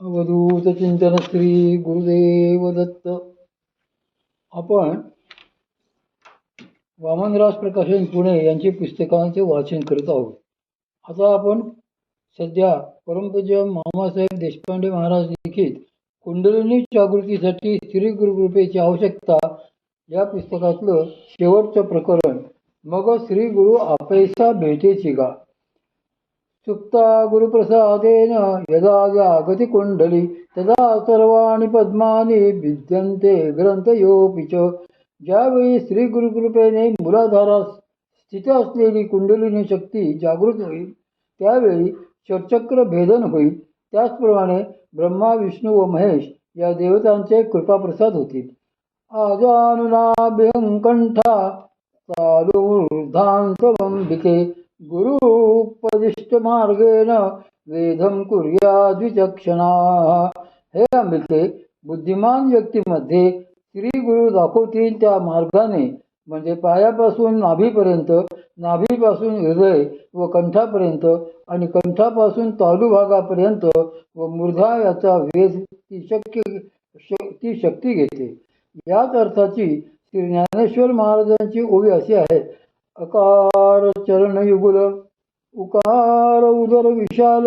अवधूत चिंतन श्री गुरुदेव दत्त आपण वामनराज प्रकाशन पुणे यांची पुस्तकांचे वाचन करत आहोत. आता आपण सध्या परमपूज्य मामासाहेब देशपांडे महाराज लिखित कुंडलिनी जागृतीसाठी श्री गुरुकृपेची आवश्यकता या पुस्तकातलं शेवटचं प्रकरण मग श्री गुरु आपैसा भेटेची गा. सुप्ता गुरुप्रसादेन यदा जागति कुंडली तदा सर्वाणि पद्मानि विद्यन्ते ग्रंथयोपि च। ज्यावेळी श्री गुरुकृपेने मुलाधारास स्थित असलेली कुंडलिनी शक्ती जागृत होईल त्यावेळी षटचक्र भेदन होईल। त्याचप्रमाणे ब्रह्मा विष्णू व महेश या देवतांचे कृपाप्रसाद होतील। आजानुनाभ्यंकंठा चालूर्धांसवंबिके गुरुपदिष्टमार्गेण वेधम कुर्या द्विचक्षणा हे अंबिके बुद्धिमान व्यक्तीमध्ये श्री गुरु दाखवतील त्या मार्गाने म्हणजे पायापासून नाभीपर्यंत नाभीपासून हृदय व कंठापर्यंत आणि कंठापासून तालू भागापर्यंत व मूर्धा याचा वेध ती शक्य ती शक्ती घेते. याच अर्थाची श्री ज्ञानेश्वर महाराजांची ओवी अशी आहे अकार चरण युगुल उकार उदर विशाल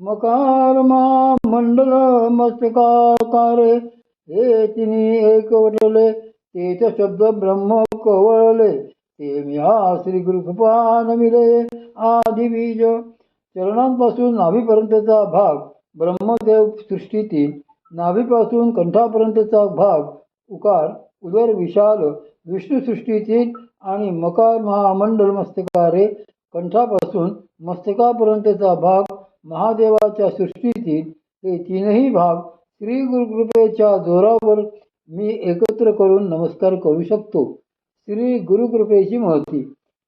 मकार मा मंडल मस्तकाकारे हे तिने एक वटले शब्द ब्रह्म कवळले ते म्या श्री गुरुकृपा मिले आधी बीज. चरणांपासून नाभीपर्यंतचा भाग ब्रह्मदेव सृष्टीतील नाभीपासून कंठापर्यंतचा भाग उकार उदर विशाल विष्णुसृष्टीतील आणि मकार महामंडल मस्तकारे कंठापासून मस्तकापर्यंतचा भाग महादेवाच्या सृष्टीतील हे तीनही भाग श्री गुरुकृपेच्या जोरावर मी एकत्र करून नमस्कार करू शकतो. श्री गुरुकृपेची महती.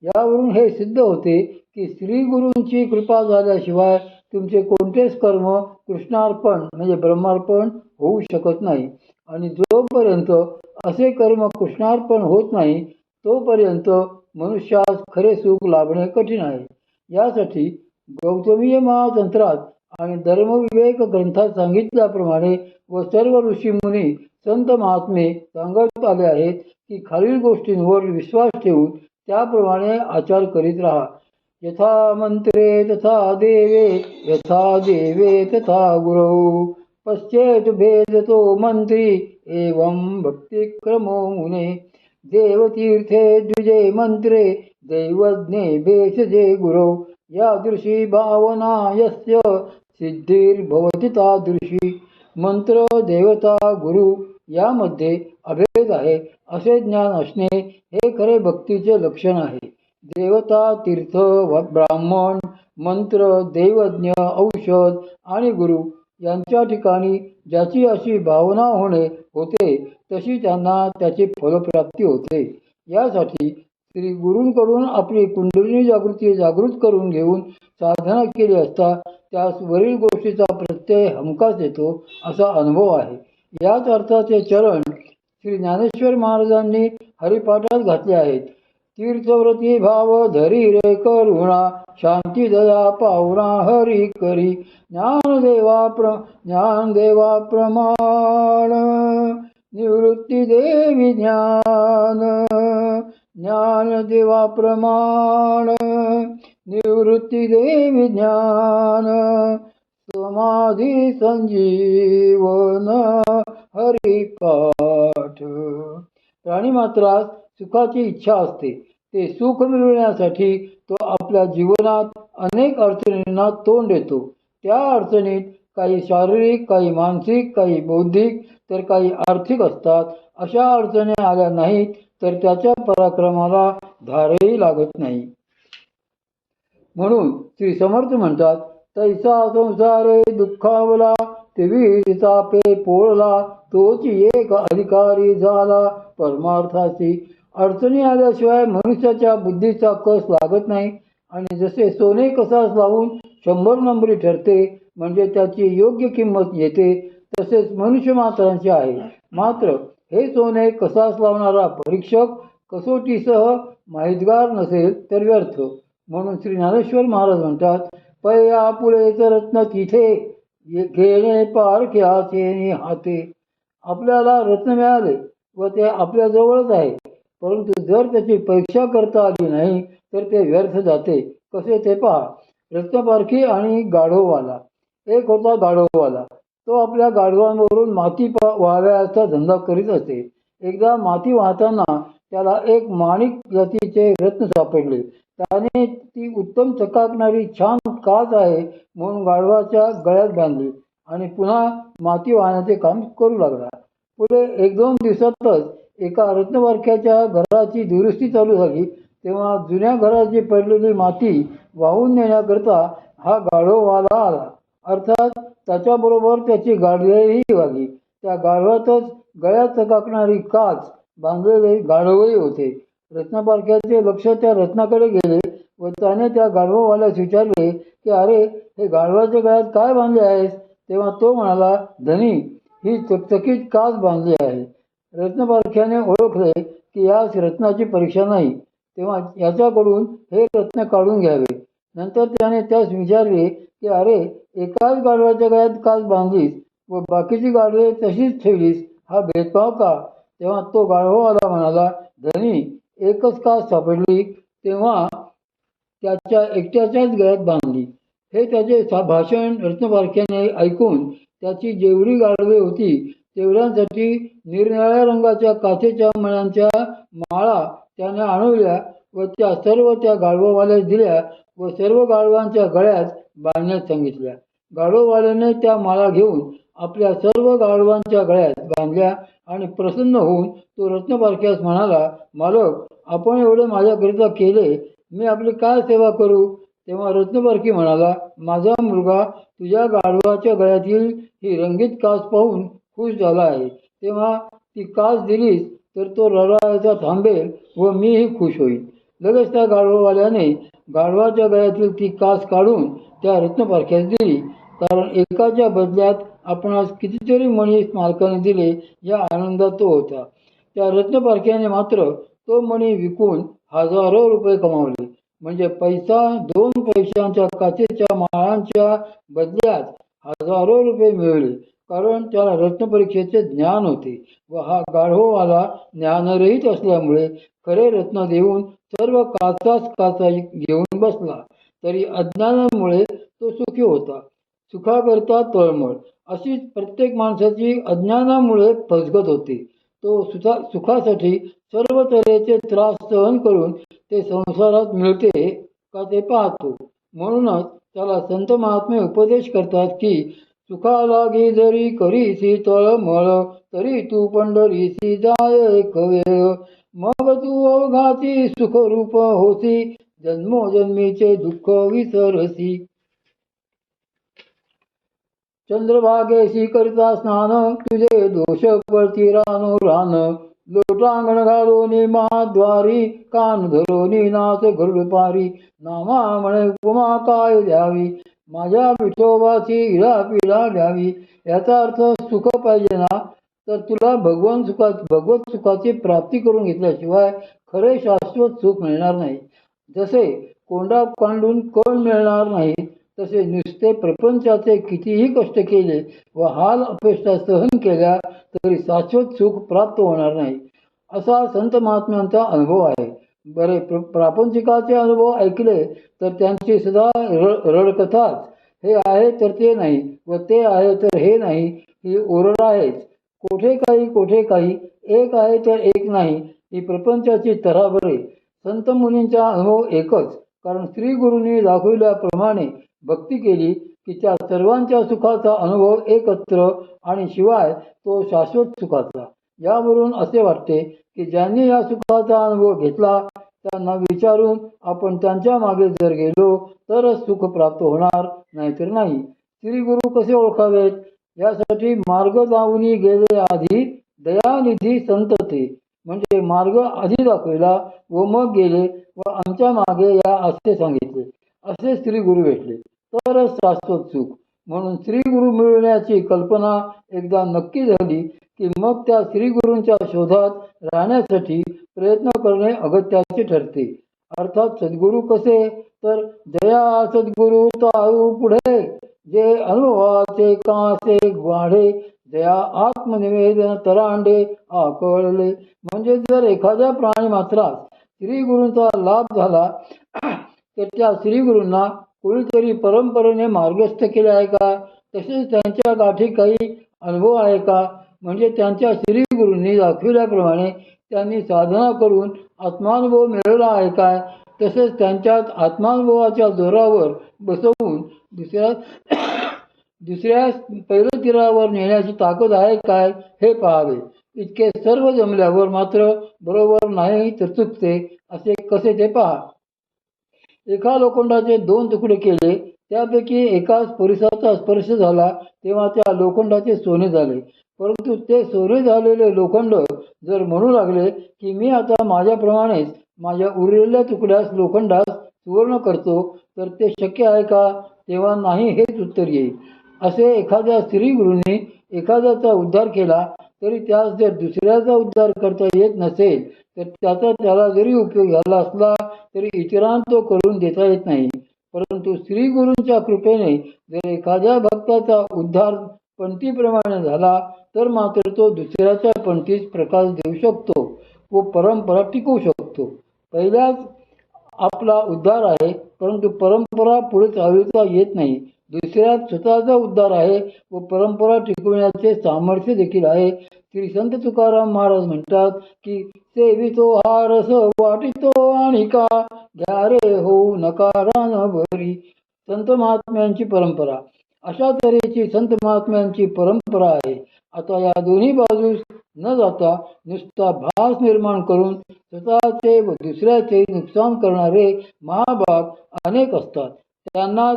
यावरून हे सिद्ध होते की श्री गुरूंची कृपा झाल्याशिवाय तुमचे कोणतेच कर्म कृष्णार्पण म्हणजे ब्रह्मार्पण होऊ शकत नाही. आणि जोपर्यंत असे कर्म कृष्णार्पण होत नाही तोपर्यंत मनुष्यास खरे सुख लाभणे कठीण आहे. यासाठी गौतमीय महातंत्रात आणि धर्मविवेक ग्रंथात सांगितल्याप्रमाणे व सर्व ऋषीमुनी संत महात्मे सांगत आले आहेत की खालील गोष्टींवर विश्वास ठेवून त्याप्रमाणे आचार करीत राहा. यथा मंत्रे तथा देवे यथा देवे तथा गुरौ. पश्चेत भेदतो मंत्री एवं भक्तिक्रमो मुने. देवतीर्थे द्विजे मंत्रे दैवज्ञे भेषजे गुरौ यादृशी भावना यस्य सिद्धिर्भवती तादृशी। मंत्र देवता गुरु यामध्ये अभेद आहे असे ज्ञान असणे हे खरे भक्तीचे लक्षण आहे. देवता तीर्थ ब्राह्मण मंत्र देवज्ञ औषध आणि गुरु यांच्या ठिकाणी ज्याची अशी भावना होणे होते तशी त्यांना त्याची फलप्राप्ती होते. यासाठी श्री गुरूंकडून आपली कुंडलिनी जागृती जागृत करून घेऊन साधना केली असता त्यास वरील गोष्टीचा प्रत्यय हमखास येतो असा अनुभव आहे. याच अर्थाचे चरण श्री ज्ञानेश्वर महाराजांनी हरिपाठात घातले आहेत. तीर्थव्रती भाव धरी रे करुणा शांती दया पावना हरी करी. ज्ञानदेवा प्र ज्ञानदेवा प्रमाण निवृत्ती देवी ज्ञान ज्ञानदेवा प्रमाण निवृत्ती देवी ज्ञान समाधी संजीवन हरिपाठ. प्राणीमात्रास सुखाची इच्छा असते. ते सुख मिळवण्यासाठी तो आपल्या जीवनात अनेक अडचणींना तोंड देतो. त्या अडचणीत काही शारीरिक काही मानसिक काही बौद्धिक तर काही आर्थिक असतात. अशा अडचणी आल्या नाहीत तर त्याच्या पराक्रमाला धारही लागत नाही. म्हणून श्री समर्थ म्हणतात तैसा संसारे दुःखावला तिचा पे पोळला तोच एक अधिकारी झाला परमार्थाशी अडचणी आल्याशिवाय मनुष्याच्या बुद्धीचा कस लागत नाही. आणि जसे सोने कसास लावून शंभर नंबरी ठरते म्हणजे त्याची योग्य किंमत येते तसेच मनुष्य मात्रांचे आहे. मात्र हे सोने कसास लावणारा परीक्षक कसोटीसह माहितगार नसेल तर व्यर्थ. म्हणून श्री ज्ञानेश्वर महाराज म्हणतात पया पुलेच रत्न तिथे घेणे पारख्याचे हाते. आपल्याला रत्न मिळाले व ते आपल्याजवळच आहे. परंतु जर त्याची परीक्षा करता आली नाही तर ते व्यर्थ जाते. कसे ते पहा. रत्नपारखी आणि गाढववाला. एक होता गाढववाला. तो आपल्या गाढवांवरून माती पा वाहव्याचा धंदा करीत असे. एकदा माती वाहताना त्याला एक माणिक जातीचे रत्न सापडले. त्याने ती उत्तम चकाकणारी छान काच आहे म्हणून गाढवाच्या गळ्यात बांधली आणि पुन्हा माती वाहण्याचे काम करू लागला. पुढे एक दोन दिवसातच एका रत्नवारख्याच्या घराची दुरुस्ती चालू झाली. तेव्हा जुन्या घराची पडलेली माती वाहून नेण्याकरता हा गाढववाला आला. अर्थात त्याच्याबरोबर त्याची गाढवेही वागली. त्या गाढवातच गळ्यात चकाकणारी काच बांधलेले गाढवही होते. रत्नपारख्याचे लक्ष त्या रत्नाकडे गेले व त्याने त्या गाढवावाल्यास विचारले की अरे हे गाढवाच्या गळ्यात काय बांधले आहेस? तेव्हा तो म्हणाला धनी ही चकचकीत काच बांधली आहे. रत्नपारख्याने ओळखले की यास रत्नाची परीक्षा नाही. तेव्हा याच्याकडून हे रत्न काढून घ्यावे. नंतर त्याने त्यास विचारले की अरे एकाच गाढवाच्या गळ्यात काच बांधलीस व बाकीची गाढवे तशीच ठेवलीस? हा भेदभाव का? तेव्हा तो गाढवावाला म्हणाला धनी एकच काच सापडली. तेव्हा त्याच्या एकट्याच्याच गळ्यात बांधली. हे त्याचे सा भाषण रत्नपारख्याने ऐकून त्याची जेवढी गाढवे होती तेवढ्यांसाठी निरनिळ्या रंगाच्या काचेच्या मण्यांच्या माळा त्याने आणविल्या व त्या सर्व त्या गाढवावाल्यास दिल्या व सर्व गाढवांच्या गळ्यात बांधण्यास सांगितल्या. गाढवावाल्याने त्या माळा घेऊन आपल्या सर्व गाढवांच्या गळ्यात बांधल्या आणि प्रसन्न होऊन तो रत्नपारख्यास म्हणाला मालक आपण एवढे माझ्याकरिता केले मी आपली काय सेवा करू? तेव्हा रत्नपारखी म्हणाला माझा मुलगा तुझ्या गाढवाच्या गळ्यातील ही रंगीत कास पाहून खुश झाला आहे तेव्हा ती कास दिलीस तर तो रडायचा थांबेल व मीही खुश होईल लगेच त्या गाढवावाल्याने गाढवाच्या गळ्यातील ती कास काढून त्या रत्नपारख्यास दिली. कारण एकाच्या बदल्यात आपणास कितीतरी मणी मालकाने दिले या आनंदात तो होता. त्या रत्नपारख्याने मात्र तो मणी विकून हजारो रुपये कमावले. म्हणजे पैसा दोन पैशांच्या काचेच्या माळांच्या बदल्यात हजारो रुपये मिळवले. कारण त्याला रत्नपरीक्षेचे ज्ञान होते व हा गाढववाला ज्ञानरहित असल्यामुळे खरे रत्न देऊन सर्व काचाच काचा घेऊन बसला. तरी अज्ञानामुळे तो सुखी होता. सुखाकरता तळमळ. अशीच प्रत्येक माणसाची अज्ञानामुळे फसगत होते. तो सुखा सुखासाठी सर्व तऱ्हेचे त्रास सहन करून ते संसारात मिळते का ते पाहतो. म्हणूनच त्याला संत महात्मे उपदेश करतात की सुखा लागी जरी करीसी तळमळ तरी तू पंढरीसी जाय वेळ मग तू अवघाती सुखरूप होसी जन्मोजन्मीचे दुःख विसरसी चंद्रभागेशी करता स्नान तुझे दोष पळती रानो रान. लोटांगण घालोनी महाद्वारी कान धरोनी नाच गरुड नामा म्हणे उपमा काय द्यावी? माझ्या विठोबाची इडा पिढा घ्यावी याचा अर्थ सुख पाहिजे ना? तर तुला भगवान सुखा भगवत सुखाची प्राप्ती करून घेतल्याशिवाय खरे शाश्वत सुख मिळणार नाही. जसे कोंडा कांडून कोण मिळणार नाही तसे नुसते प्रपंचाचे कितीही कष्ट केले व हाल अपेक्षा सहन केल्या तरी शाश्वत सुख प्राप्त होणार नाही. असा संत महात्म्यांचा अनुभव आहे. बरे प्र प्रापंचिकाचे अनुभव ऐकले तर त्यांची सुद्धा र रडकथाच हे आहे तर ते नाही व ते आहे तर हे नाही ही ओरड आहेच. कोठे काही कोठे काही एक आहे तर एक नाही ही प्रपंचाची तराबरे संत मुनींचा अनुभव एकच कारण स्त्री गुरुंनी दाखविल्याप्रमाणे भक्ती केली की त्या सर्वांच्या सुखाचा अनुभव एकत्र आणि शिवाय तो शाश्वत सुखाचा. यावरून असे वाटते की ज्यांनी या सुखाचा अनुभव घेतला त्यांना विचारून आपण त्यांच्या मागे जर गेलो तरच सुख प्राप्त होणार नाहीतर नाही. श्री गुरु कसे ओळखावेत? यासाठी मार्ग जाऊनी गेले आधी दयानिधी संत ते. म्हणजे मार्ग आधी दाखविला व मग गेले व आमच्या मागे या असे सांगितले. असे श्री गुरु भेटले. तरच शाश्वत सुख. म्हणून श्री गुरु मिळवण्याची कल्पना एकदा नक्की झाली की मग त्या श्रीगुरूंच्या शोधात राहण्यासाठी प्रयत्न करणे अगत्याचे ठरते. अर्थात सद्गुरू कसे? तर जया सद्गुरू ताऊ पुढे. जे अनुभवाचे कासे वाढे जया आत्मनिवेदन तरांडे आकळले. म्हणजे जर एखाद्या प्राणी मात्रास श्री गुरूंचा लाभ झाला तर त्या श्री गुरूंना कोणीतरी परंपरेने मार्गस्थ केले आहे का? तसेच त्यांच्या गाठी काही अनुभव आहे का? म्हणजे त्यांच्या श्री गुरूंनी दाखविल्याप्रमाणे त्यांनी साधना करून आत्मानुभव मिळवला आहे काय? तसेच त्यांच्यात आत्मानुभवाच्या जोरावर बसवून दुसऱ्या दुसऱ्या पहिल्या तीरावर नेण्याची ताकद आहे काय? हे पाहावे. इतके सर्व जमल्यावर मात्र बरोबर नाही तर चुकते असे कसे ते पहा. एका लोखंडाचे दोन तुकडे केले त्यापैकी एकाच परिसराचा स्पर्श झाला तेव्हा त्या लोखंडाचे सोने झाले. परंतु ते सोरे झालेले लोखंड जर म्हणू लागले की मी आता माझ्याप्रमाणेच माझ्या उरलेल्या तुकड्यास लोखंडास सुवर्ण करतो तर ते शक्य आहे का? तेव्हा नाही हेच उत्तर येईल. असे एखाद्या स्त्री गुरूंनी एखाद्याचा उद्धार केला तरी त्यास जर दुसऱ्याचा उद्धार करता येत नसेल तर त्याचा त्याला जरी उपयोग झाला असला तरी इतरांना तो करून देता येत नाही. परंतु श्री गुरूंच्या कृपेने जर एखाद्या भक्ताचा उद्धार पंथीप्रमाणे झाला तर मात्र तो दुसऱ्याच्या पंथीस प्रकाश देऊ शकतो व परंपरा टिकवू शकतो. पहिल्याच आपला उद्धार आहे परंतु परंपरा पुढे चालविता येत नाही. दुसऱ्यात स्वतःचा उद्धार आहे व परंपरा टिकविण्याचे सामर्थ्य देखील आहे. श्री संत तुकाराम महाराज म्हणतात की सेवितो हा रस वाटितो आणि का घ्या रे होऊ नकारा न भरी. संत महात्म्यांची परंपरा. अशा तऱ्हेची संत महात्म्यांची परंपरा आहे. आता या दोन्ही बाजूस न जाता नुसता भास निर्माण करून स्वतःचे व दुसऱ्याचे नुकसान करणारे महाभाग अनेक असतात. त्यांना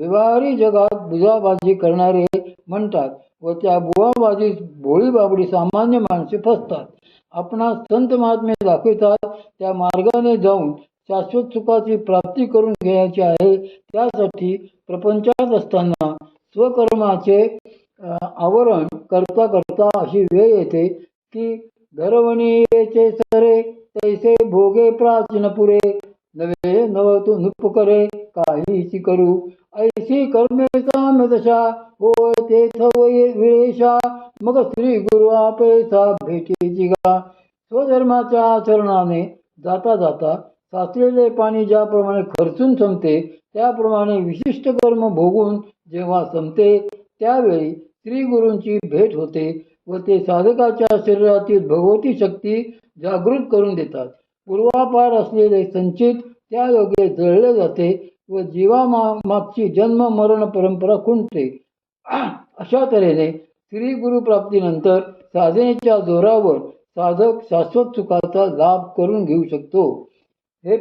व्यवहारी जगात बुजाबाजी करणारे म्हणतात व त्या बुवाबाजीत भोळी बाबडी सामान्य माणसे फसतात. आपणा संत महात्मे दाखवितात त्या मार्गाने जाऊन शाश्वत सुखाची प्राप्ती करून घ्यायची आहे त्यासाठी प्रपंचात असताना स्वकर्माचे आवरण करता करता अशी वेळ येते की घरवणीचे सरे तैसे भोगे प्राचीन पुरे. नवे नव तू नुपकरे काहीची करू. ऐशी कर्मेचा मदशा हो ते विरेशा. मग श्री गुरु आपेसा भेटीची गा स्वधर्माच्या आचरणाने जाता जाता साचलेले पाणी ज्याप्रमाणे खर्चून संपते त्याप्रमाणे विशिष्ट कर्म भोगून जेव्हा संपते त्यावेळी श्री गुरूंची भेट होते व ते साधकाच्या शरीरातील भगवती शक्ती जागृत करून देतात. पूर्वापार असलेले संचित त्या योगे जळले जाते व जीवामा मागची जन्म मरण परंपरा खुंटते. अशा तऱ्हेने श्री गुरुप्राप्तीनंतर साधनेच्या जोरावर साधक शाश्वत सुखाचा लाभ करून घेऊ शकतो. हे